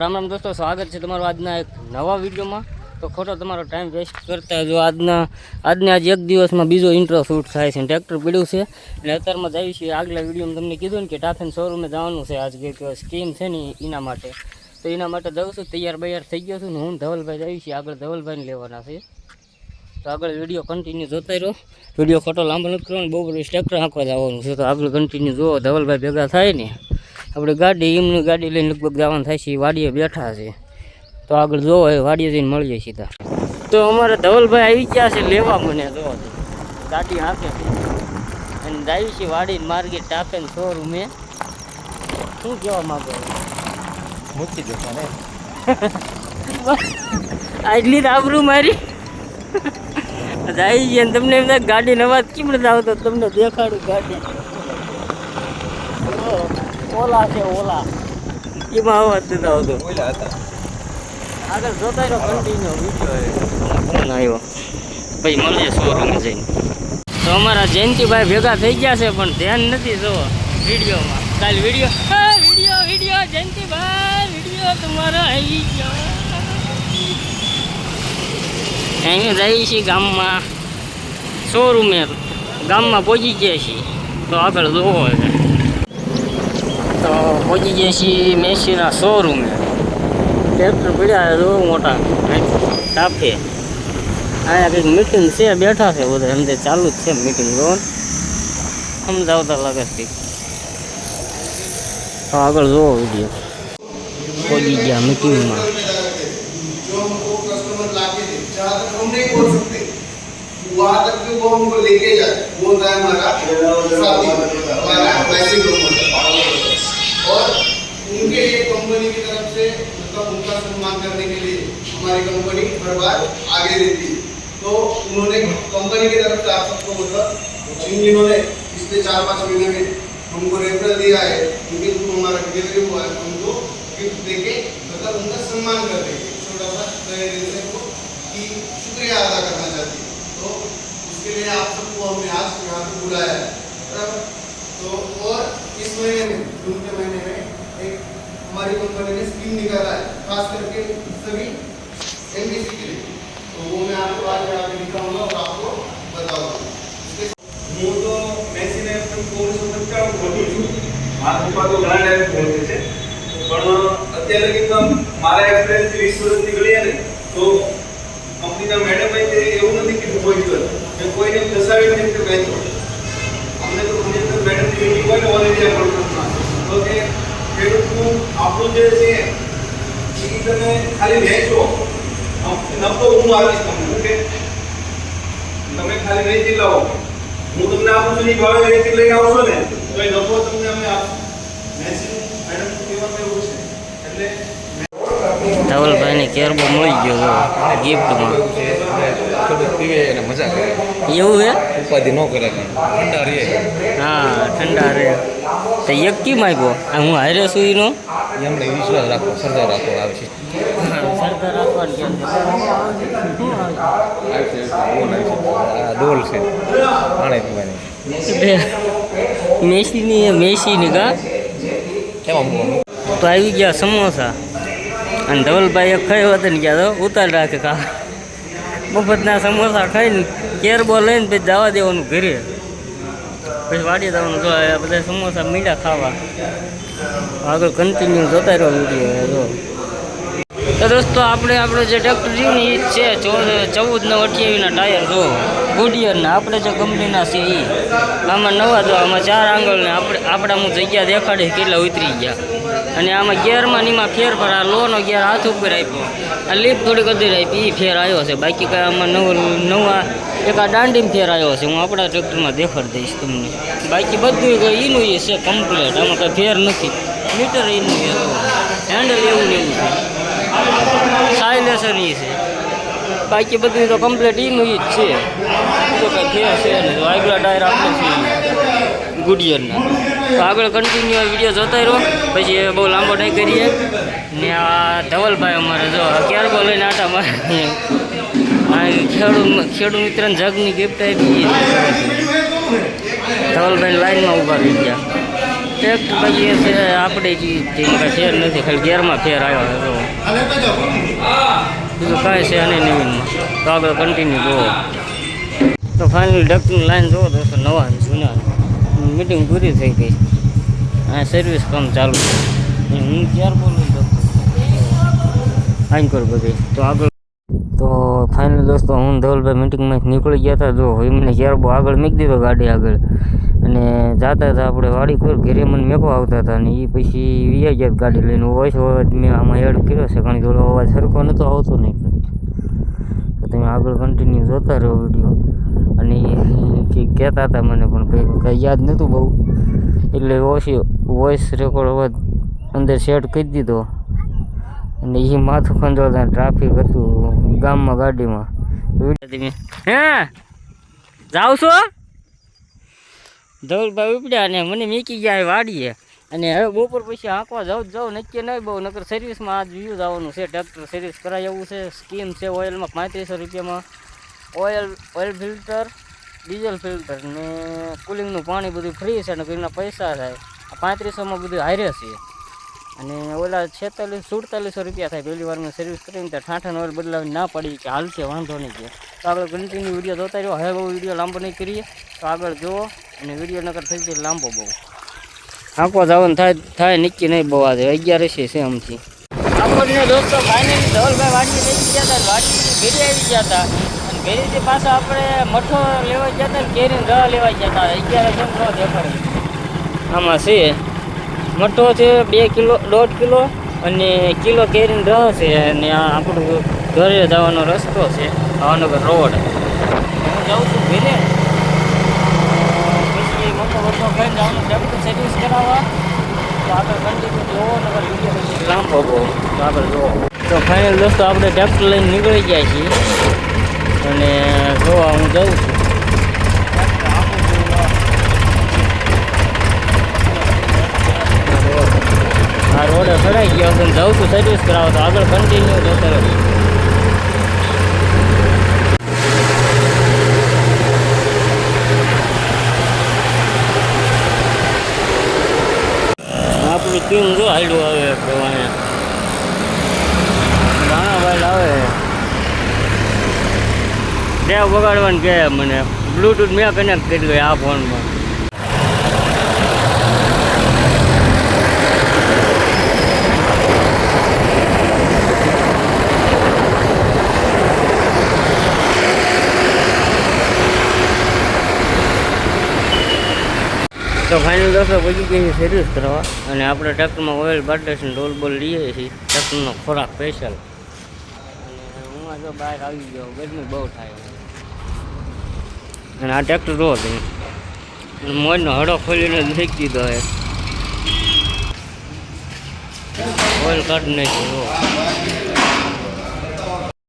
રામ રામ દોસ્તો, સ્વાગત છે તમારું આજના એક નવા વિડીયોમાં. તો ખોટો તમારો ટાઈમ વેસ્ટ કરતા જો આજના, આજને આજ એક દિવસમાં બીજો ઇન્ટ્રો શૂટ થાય છે. ટ્રેક્ટર પડ્યું છે. અને અત્યારમાં જઈએ છીએ. આગલા વિડીયોમાં તમને કીધું ને કે ટાફેન શોરૂમે જવાનું છે. આજ કંઈક સ્કીમ છે ને એના માટે. તો એના માટે જઉં છું. તૈયાર બૈયાર થઈ ગયો છું ને હું ધવલભાઈ જઈએ છીએ આગળ ધવલભાઈને લેવાના છે. તો આગળ વીડિયો કન્ટિન્યુ જોતા રહો. વીડિયો ખોટો લાંબો નથી કરવાનો. બહુ બધું ટ્રેક્ટર આંકવા જવાનું છે. તો આગળ કન્ટિન્યુ જુઓ ધવલભાઈ ભેગા થાય ને. આપણે ગાડી એમની ગાડી લઈને લગભગ જવાનું થાય છે વાડીએ બેઠા છે. તો આગળ જોવો એ વાડીએ જઈને મળીએ સીધા. તો અમારે ધવલભાઈ આવી ગયા છે લેવા મને જો ગાડી હાંકે અને જાય છે વાડી માર્ગે ટાપે ને શોરૂમે શું કહેવા માંગો? મૂકી દો ને આટલી આબરૂ મારી. જાય છે ને તમને એમ ગાડી નવા કેમ નથી આવતો? તમને દેખાડું ગાડી. ઓલા છે ઓલા. એમાં અવાજ આવતો. ઓલા હતા. આગળ જોતા રહ્યો કન્ટિન્યુ વીડિયો ફોન આવ્યો. પછી મળીએ શોરૂમે જઈને. તો અમારા જયંતિભાઈ ભેગા થઈ ગયા છે પણ ધ્યાન નથી જો વિડીયોમાં. કાલ વીડિયો હા વીડિયો વીડિયો જયંતિભાઈ વીડિયો તમારો આવી ગયો. અહીં જઈએ છીએ ગામમાં શોરૂમે ગામમાં પહોંચી ગયા છીએ. તો આગળ જોવો છે પહોંચી ગયા છીએ મેસીના શોરૂમે ટ્રેક્ટર પડ્યા જો મોટા તાપે અહીંયા કંઈક મીટિંગ છે બેઠા છે બધા એમ ચાલુ જ છે મીટિંગ જો ને. સમજાવતા લાગે છે કંઈક તો આગળ જોવો વિડીયો પહોંચી ગયા મીટિંગમાં जो हमको कस्टमर लाके दे जहाँ तक हम नहीं बोल सकते वहाँ तक भी वो हमको लेके जाए वो होता है हमारा कंपनी की तरफ़ से मतलब उनका सम्मान करने के लिए हमारी कंपनी हर बार आगे रहती तो उन्होंने कंपनी की तरफ़ से आप सबको मतलब जिन जिन्होंने पिछले चार पाँच महीने में हमको रेफरल दिया है, उनके थ्रू हमारा डिलीवरी हुआ है, उनको गिफ्ट देके मतलब उनका सम्मान कर हैं। छोटा सा से कि शुक्रिया अदा करना चाहती है। तो उसके लिए आप सबको हमने आज यहाँ पे बुलाया है। बराबर? तो और इस महीने में, जून के महीने हमारी कंपनी ने स्कीम निकाला है, खास करके सभी एम के लिए। तो वो मैं आपको आज यहाँ पे दिखाऊंगा और आपको बताऊंगा। હું તો મેસીને ઓગણીસો પંચાણું ભણું છું મારા પપ્પા ઘણા ટાઈમ ભણતે છે પણ અત્યારે એકદમ મારા વીસ વર્ષ નીકળીએ ને, તો કંપનીના મેડમે એવું નથી કીધું કોઈ દિવસ કોઈને દસાવી નથી વહેંચો અમને તો ખેડૂતનું આપણું જે છે, એ તમે ખાલી વહેંચો નફો હું આપીશ તમને, ઓકે? તમે ખાલી વેચી લાવો. હું તમને આપું છું, એ ભાવે વેચી લઈને આવશો ને, તો એ નફો તમને અમે આપશું. મેસેજ મેડમ કહેવાનું એવું છે. એટલે ધવલભાઈને કેરબો મળી ગયો ગિફ્ટમાં થોડુંક પીવે અને મજા કરે. એવું હે? ઉપાધિ ન કરે ઠંડા રહે. હા ઠંડા રે તો એક કેમ આવ્યો આ હું હારે છું એનો? એમણે વિશ્વાસ રાખો શ્રદ્ધા રાખો આવે છે. સરકાર રાખવાનું ડોલ છે. પાણી પીવાની મેસીની મેસીની કા? કેમાં તો આવી ગયા સમોસા. અને ધવલભાઈ ખાઈ હોત ને ગયા તો? ઉતાર રાખે કા મફતના સમોસા ખાઈને કેરબો લઈને પછી જવા દેવાનું ઘરે. પછી વાડી જવાનું જો બધા સમોસા મીઠા ખાવા. આગળ કન્ટિન્યુ જોતા રહ્યો વીડિયો જો. તો દોસ્તો, આપણે આપણો જે ટ્રેક્ટર રહ્યું ને, એ છે. ચૌદ નવ અઠ્યાવીસના ટાયર જો. ગુડિયરના આપણે જે કંપનીના છે એ આમાં નવા જો, આમાં ચાર આંગળને આપણે, આપણામાં જગ્યા દેખાડે કેટલા ઉતરી ગયા. અને આમાં ગેરમાં ને એમાં ફેર પર આ લોનો ગેર હાથ ઉપર આપ્યો. લીપ થોડીક અધીર રહી એ ફેર આવ્યો છે. બાકી કાંઈ આમાં નવું, નવા, એક આ દાંડીમાં ફેર આવ્યો છે. હું આપણા ટ્રેક્ટરમાં દેખાડી દઈશ તમને. બાકી બધું એનું એ છે કમ્પ્લેટ આમાં કાંઈ ફેર નથી. મીટર એનું હેન્ડલ એવું ને એવું છે. સાયલેસર એ છે. બાકી બધું તો કમ્પ્લેટ એનું એ જ છે. તો કાંઈ ફેર છે નહીં. તો આગલા ટાયર આપણે છે ગુડિયરના તો આગળ કન્ટિન્યુ વીડિયો જોતા રહો. પછી બહુ લાંબો નહીં કરીએ. ને આ ધવલભાઈ અમારે જો ક્યારે બોલ લઈને આટા મારે ખેડૂત ખેડૂત મિત્રને જગની ગિફ્ટ આપી ધવલભાઈ લાઈનમાં ઊભા રહી ગયા. ટ્રેક્ટર પછી એ છે, આપણે જે ફેર નથી, ખાલી ગેરમાં ફેર આવ્યો હતો બીજું કાંઈ છે નહીં નવીનમાં. તો આગળ કન્ટિન્યુ જુઓ તો ફાઇનલી ડક્ટરની લાઈન જુઓ દોસ્તો નવા જૂના મિટિંગ પૂરી થઈ ગઈ. આ સર્વિસ કામ ચાલુ છે. હું ક્યારે બોલું ડૉક્ટર આઈન કર બધી. તો આગળ તો ફાઇનલ દોસ્તો, હું ધવલભાઈ મિટિંગમાં નીકળી ગયા હતા. જો એમને ક્યારે બહુ આગળ મૂકી દીધો ગાડી આગળ. અને જાતા હતા આપણે વાડી કોઈ ઘેરે મને મેકો આવતા હતા. અને એ પછી વિયા ગયા ગાડી લઈને. વોઇસ અવાજ મેં આમાં એડ કર્યો છે. કારણ કે ઓલો અવાજ સરખો નહોતો આવતો નહીં તો તમે આગળ કન્ટિન્યુ જોતા રહો વીડિયો અને કે કહેતા હતા મને, પણ કંઈ યાદ નહોતું બહુ. એટલે ઓછી વોઇસ રેકોર્ડ અંદર સેટ કરી દીધો. અને એ માથું ખંજોળતા ટ્રાફિક હતું ગામમાં, ગાડીમાં. હે? જાઉં છો ધવલભાઈ ઉપડ્યા અને મને મીકી ગયા વાડીએ. અને હવે બપોર પછી આંકવા જાઉં જાઉં, નક્કી નહીં બહુ, નકર સર્વિસમાં આજ વ્યૂ જવાનું છે ટ્રેક્ટર સર્વિસ કરાવી આવવું છે સ્કીમ છે ઓઇલમાં પાંત્રીસો રૂપિયામાં. Oil oil filter, diesel filter ને કુલિંગનું પાણી બધું ફ્રી છે અને એના પૈસા થાય પાંત્રીસોમાં બધું હારે છે. અને ઓલા છેતાલીસ, સુડતાલીસો રૂપિયા થાય પહેલી વારમાં સર્વિસ કરીને ત્યાં ઠાઠાનો ઓઇલ બદલાવી ના પડી કે હાલ છે, વાંધો નહીં કે. તો આગળ કન્ટિન્યુ વીડિયો જોતા રહ્યો. હવે બહુ વીડિયો લાંબો નહીં કરીએ. તો આગળ જુઓ અને વીડિયો નકર થઈ જાય લાંબો બહુ. આંકવા જવાનું થાય થાય નિક્કી નહીં બહુ આજે. અગિયાર છે આમથી. આપણને દોસ્તો ફાઇનલી ધવલભાઈ વાડી લઈ ગયા હતા વાડી ઘરે આવી ગયા હતા. ઘરેથી પાછા આપણે મઠો લેવા ગયા હતા કેરીને રહ લેવા ગયા હતા. અગિયાર જેમ ન દેખાડે આમાં છે મઠો છે બે કિલો દોઢ કિલો અને કિલો કેરીને રહ છે અને આ આપણું ઘરે જવાનો રસ્તો છે ભાવનગર રોડ. હું જાઉં છું ઘરે. પછી મોટો મોટો ખાઈને જવાનું ડેપ્ટ સર્વિસ કરાવવા. તો આપણે કન્ટિન્યુ જોવો નગર વીડિયો લાંબો તો આપણે જોવો. તો ફાઇનલ દોસ્તો આપણે ડેપ્ટ લઈને નીકળી ગયા છીએ. અને જોવા હું જાઉં છું. આ રોડે ચડાઈ ગયો હતો જાઉં છું સર્વિસ કરાવો તો આગળ કન્ટિન્યુ જતો રહ્યો આપણું ટીમ જો હાલ્યું આવે પ્રમાણે ઘણા ભાઈ આવે ડેવ બગાડવાનું કહે મને? બ્લૂટૂથ મેં કનેક્ટ કરી આ ફોનમાં. તો ફાઇનલ દોસ્તો પછી ગઈ સર્વિસ કરવા. અને આપણે ટ્રેક્ટરમાં ઓઇલ બાટલેશન ડોલ બોલ લઈએ છીએ. ટ્રેક્ટરનો ખોરાક સ્પેશિયલ અને હું આ જો બહાર આવી ગયો, ગરમી બહુ થાય. અને આ ટ્રેક્ટર જોવો તમે મોજનો હડો ખોલીને લઈ દીધો હે ઓઇલ કાઢી નાખ્યો